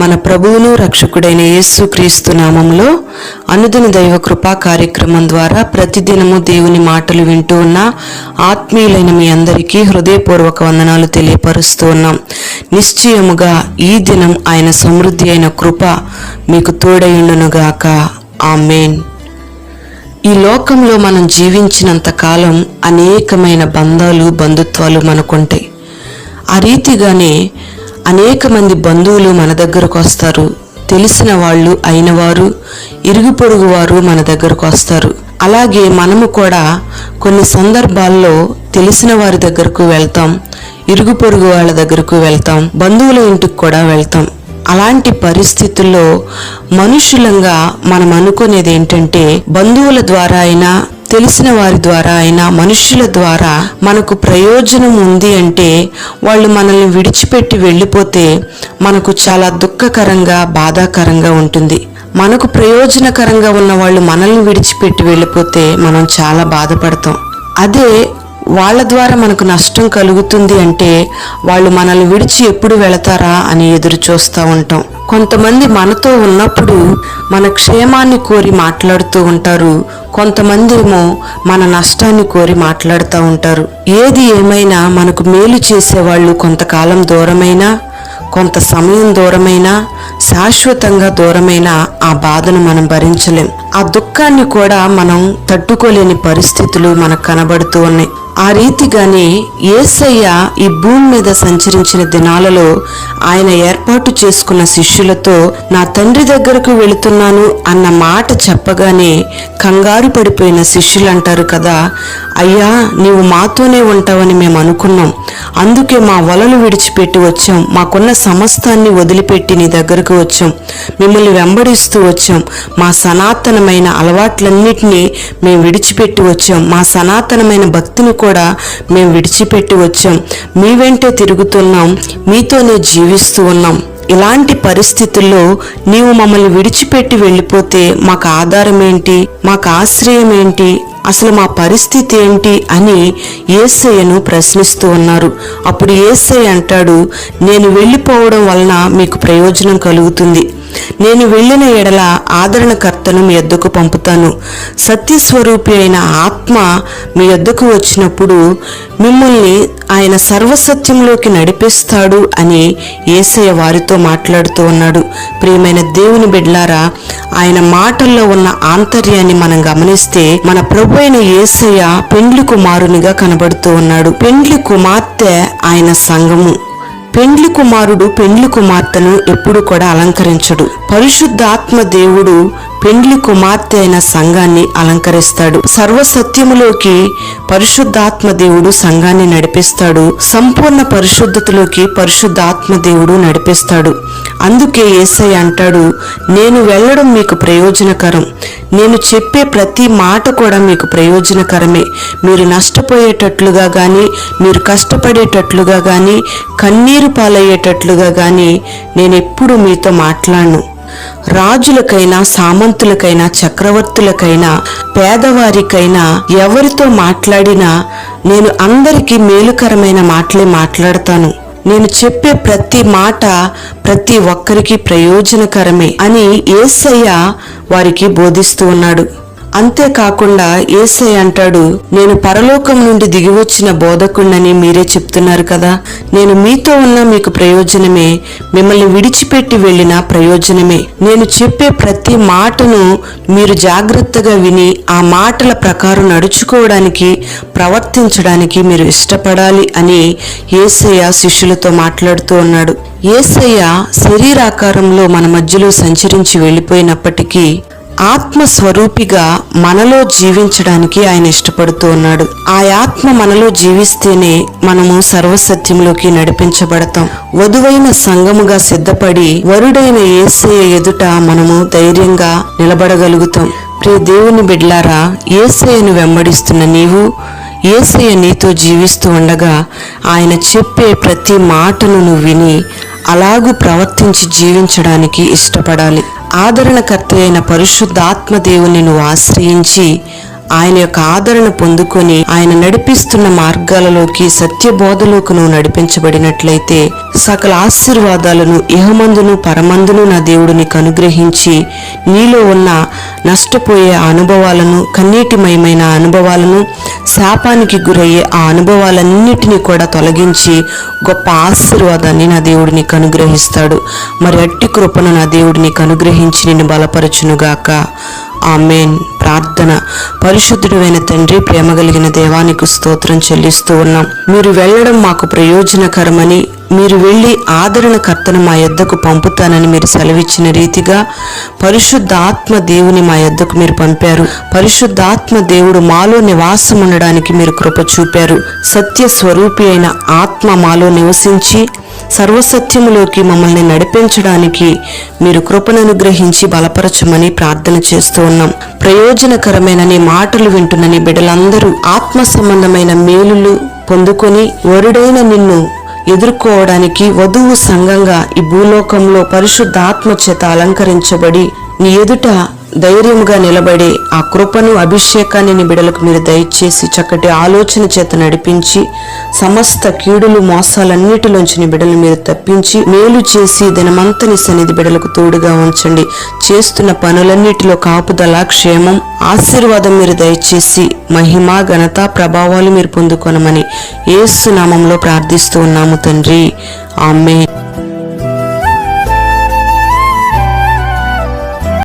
మన ప్రభువును రక్షకుడైన యేసు క్రీస్తు నామంలో అనుదిన దైవ కృపా కార్యక్రమం ద్వారా ప్రతిదినము దేవుని మాటలు వింటూ ఉన్న ఆత్మీయులైన మీ అందరికీ హృదయపూర్వక వందనాలు తెలియపరుస్తూ ఉన్నాం. నిశ్చయముగా ఈ దినం ఆయన సమృద్ధి అయిన కృప మీకు తోడయుండునుగాక ఆమెన్. ఈ లోకంలో మనం జీవించినంత కాలం అనేకమైన బంధాలు బంధుత్వాలు మనకుంటాయి. ఆ రీతిగానే అనేక మంది బంధువులు మన దగ్గరకు వస్తారు. తెలిసిన వాళ్ళు అయినవారు ఇరుగు పొరుగు వారు మన దగ్గరకు వస్తారు. అలాగే మనము కూడా కొన్ని సందర్భాల్లో తెలిసిన వారి దగ్గరకు వెళ్తాం ఇరుగు పొరుగు వాళ్ళ దగ్గరకు వెళ్తాం బంధువుల ఇంటికి కూడా వెళ్తాం. అలాంటి పరిస్థితుల్లో మనుషులంగా మనం అనుకునేది ఏంటంటే బంధువుల ద్వారా అయినా తెలిసిన వారి ద్వారా అయినా మనుషుల ద్వారా మనకు ప్రయోజనం ఉంది అంటే వాళ్ళు మనల్ని విడిచిపెట్టి వెళ్ళిపోతే మనకు చాలా దుఃఖకరంగా బాధాకరంగా ఉంటుంది. మనకు ప్రయోజనకరంగా ఉన్న వాళ్ళు మనల్ని విడిచిపెట్టి వెళ్ళిపోతే మనం చాలా బాధపడతాం. అదే వాళ్ళ ద్వారా మనకు నష్టం కలుగుతుంది అంటే వాళ్ళు మనల్ని విడిచి ఎప్పుడు వెళతారా అని ఎదురు చూస్తూ ఉంటాం. కొంతమంది మనతో ఉన్నప్పుడు మన క్షేమాన్ని కోరి మాట్లాడుతూ ఉంటారు. కొంతమంది ఏమో మన నష్టాన్ని కోరి మాట్లాడుతూ ఉంటారు. ఏది ఏమైనా మనకు మేలు చేసేవాళ్ళు కొంతకాలం దూరమైనా కొంత సమయం దూరమైనా శాశ్వతంగా దూరమైన ఆ బాధను మనం భరించలేం. ఆ దుఃఖాన్ని కూడా మనం తట్టుకోలేని పరిస్థితులు మనకు కనబడుతూ ఉన్నాయి. ఆ రీతిగానే ఏసయ్య ఈ భూమి మీద సంచరించిన దినాలలో ఆయన ఏర్పాటు చేసుకున్న శిష్యులతో నా తండ్రి దగ్గరకు వెళుతున్నాను అన్న మాట చెప్పగానే కంగారు పడిపోయిన శిష్యులు అంటారు కదా అయ్యా నీవు మాతోనే ఉంటావని మేము అనుకున్నాం. అందుకే మా వలలు విడిచిపెట్టి వచ్చాం. మాకున్న సమస్తాన్ని వదిలిపెట్టి నీ దగ్గరకు వచ్చాం. మిమ్మల్ని వెంబడిస్తూ వచ్చాం. మా సనాతనమైన అలవాట్లన్నిటినీ మేము విడిచిపెట్టి వచ్చాం. మా సనాతనమైన భక్తిని కూడా మేము విడిచిపెట్టి వచ్చాం. మీ వెంటే తిరుగుతున్నాం. మీతోనే జీవిస్తూ ఉన్నాం. ఇలాంటి పరిస్థితుల్లో నీవు మమ్మల్ని విడిచిపెట్టి వెళ్ళిపోతే మాకు ఆధారం ఏంటి మాకు ఆశ్రయం ఏంటి అసలు మా పరిస్థితి ఏంటి అని ఏసయ్యను ప్రశ్నిస్తూ ఉన్నారు. అప్పుడు ఏసయ్య అంటాడు నేను వెళ్ళిపోవడం వలన మీకు ప్రయోజనం కలుగుతుంది. నేను వెళ్ళిన ఎడల ఆదరణకర్తను మీ యొద్దకు పంపుతాను. సత్యస్వరూపి అయిన ఆత్మ మీ యొద్దకు వచ్చినప్పుడు మిమ్మల్ని ఆయన సర్వసత్యంలోకి నడిపిస్తాడు అని ఏసయ్య వారితో మాట్లాడుతూ ఉన్నాడు. ప్రియమైన దేవుని బిడ్లారా ఆయన మాటల్లో ఉన్న ఆంతర్యాన్ని మనం గమనిస్తే మన ప్రభు చనిపోయిన ఏసయ్య పెండ్లి కుమారునిగా కనబడుతూ ఉన్నాడు. పెండ్లి కుమార్తె ఆయన సంఘము. పెండ్లి కుమారుడు పెండ్లి కుమార్తెను ఎప్పుడు కూడా అలంకరించడు. పరిశుద్ధాత్మ దేవుడు పెండ్లి కుమార్తె అయిన సంఘాన్ని అలంకరిస్తాడు. సర్వసత్యములోకి పరిశుద్ధాత్మ దేవుడు సంఘాన్ని నడిపిస్తాడు. సంపూర్ణ పరిశుద్ధతలోకి పరిశుద్ధాత్మ దేవుడు నడిపిస్తాడు. అందుకే ఏసై అంటాడు నేను వెళ్ళడం మీకు ప్రయోజనకరం. నేను చెప్పే ప్రతి మాట కూడా మీకు ప్రయోజనకరమే. మీరు నష్టపోయేటట్లుగా కానీ మీరు కష్టపడేటట్లుగా కానీ కన్నీరు పాలయ్యేటట్లుగా కానీ నేను ఎప్పుడు మీతో మాట్లాడను. రాజులకైనా సామంతులకైనా చక్రవర్తులకైనా పేదవారికైనా ఎవరితో మాట్లాడినా నేను అందరికీ మేలుకరమైన మాటలే మాట్లాడతాను. నేను చెప్పే ప్రతి మాట ప్రతి ఒక్కరికి ప్రయోజనకరమే అని ఏసయ్య వారికి బోధిస్తూ ఉన్నాడు. అంతేకాకుండా ఏసై అంటాడు నేను పరలోకం నుండి దిగివచ్చిన బోధకుండని మీరే చెప్తున్నారు కదా. నేను మీతో ఉన్న మీకు ప్రయోజనమే. మిమ్మల్ని విడిచిపెట్టి వెళ్ళిన ప్రయోజనమే. నేను చెప్పే ప్రతి మాటను మీరు జాగ్రత్తగా విని ఆ మాటల ప్రకారం నడుచుకోవడానికి ప్రవర్తించడానికి మీరు ఇష్టపడాలి అని ఏసయ్య శిష్యులతో మాట్లాడుతూ ఉన్నాడు. ఏసయ్య శరీరాకారంలో మన మధ్యలో సంచరించి వెళ్ళిపోయినప్పటికీ ఆత్మ స్వరూపిగా మనలో జీవించడానికి ఆయన ఇష్టపడుతూ ఉన్నాడు. ఆ ఆత్మ మనలో జీవిస్తేనే మనము సర్వసత్యంలోకి నడిపించబడతాం. వధువైన సంఘముగా సిద్ధపడి వరుడైన ఏసయ్య ఎదుట మనము ధైర్యంగా నిలబడగలుగుతాం. ప్రియ దేవుని బిడ్లారా ఏసయ్యను వెంబడిస్తున్న నీవు ఏసయ్య నీతో జీవిస్తూ ఉండగా ఆయన చెప్పే ప్రతి మాటను నువ్వు విని అలాగూ ప్రవర్తించి జీవించడానికి ఇష్టపడాలి. ఆదరణకర్త అయిన పరిశుద్ధాత్మ దేవుని నువ్వు ఆశ్రయించి ఆయన యొక్క ఆదరణ పొందుకొని ఆయన నడిపిస్తున్న మార్గాలలోకి సత్యబోధలోకి నువ్వు నడిపించబడినట్లయితే సకల ఆశీర్వాదాలను ఇహమందును పరమందును నా దేవుడు నీకు అనుగ్రహించి నీలో ఉన్న నష్టపోయే అనుభవాలను కన్నీటిమయమైన అనుభవాలను శాపానికి గురయ్యే ఆ అనుభవాలన్నిటినీ కూడా తొలగించి గొప్ప ఆశీర్వాదాన్ని నా దేవుడు నీకు అనుగ్రహిస్తాడు. మరి అట్టి కృపను నా దేవుడు నీకు అనుగ్రహించి నిన్ను బలపరచునుగాక. ఆమెన్. ప్రార్థన. పరిశుద్ధుడైన తండ్రి ప్రేమ కలిగిన దేవానికి స్తోత్రం చెల్లిస్తూ ఉన్నాం. మీరు వెళ్ళడం మాకు ప్రయోజనకరమని మీరు వెళ్ళి ఆదరణకర్తను మా యొద్దకు పంపుతానని మీరు సెలవిచ్చిన రీతిగా పరిశుద్ధాత్మ దేవుని మా యొద్దకు మీరు పంపారు. పరిశుద్ధాత్మ దేవుడు మాలో నివాసం ఉండడానికి మీరు కృప చూపారు. సత్య స్వరూపి అయిన ఆత్మ మాలో నివసించి సర్వసత్యములోకి మమ్మల్ని నడిపించడానికి మీరు కృపను అనుగ్రహించి బలపరచమని ప్రార్థన చేస్తూ ఉన్నాం. ప్రయోజనకరమైన నీ మాటలు వింటున్న నీ బిడ్డలందరూ ఆత్మ సంబంధమైన మేలులు పొందుకొని వరుడైన నిన్ను ఎదుర్కోవడానికి వధువు సంఘంగా ఈ భూలోకంలో పరిశుద్ధాత్మ చేత అలంకరించబడి నీ ఎదుట ధైర్యముగా నిలబడే ఆ కృపను అభిషేకాన్ని నిబిడలకు మీరు దయచేసి చక్కటి ఆలోచన చేత నడిపించి సమస్త కీడులు మోసాలన్నిటిలోంచి నిబిడలు మీరు తప్పించి మేలు చేసి దినమంతని సన్నిధి బిడలకు తోడుగా ఉంచండి. చేస్తున్న పనులన్నిటిలో కాపుదల క్షేమం ఆశీర్వాదం మీరు దయచేసి మహిమ ఘనత ప్రభావాలు మీరు పొందుకొనమని ఏసు నామంలో ప్రార్థిస్తూ ఉన్నాము తండ్రి. ఆమె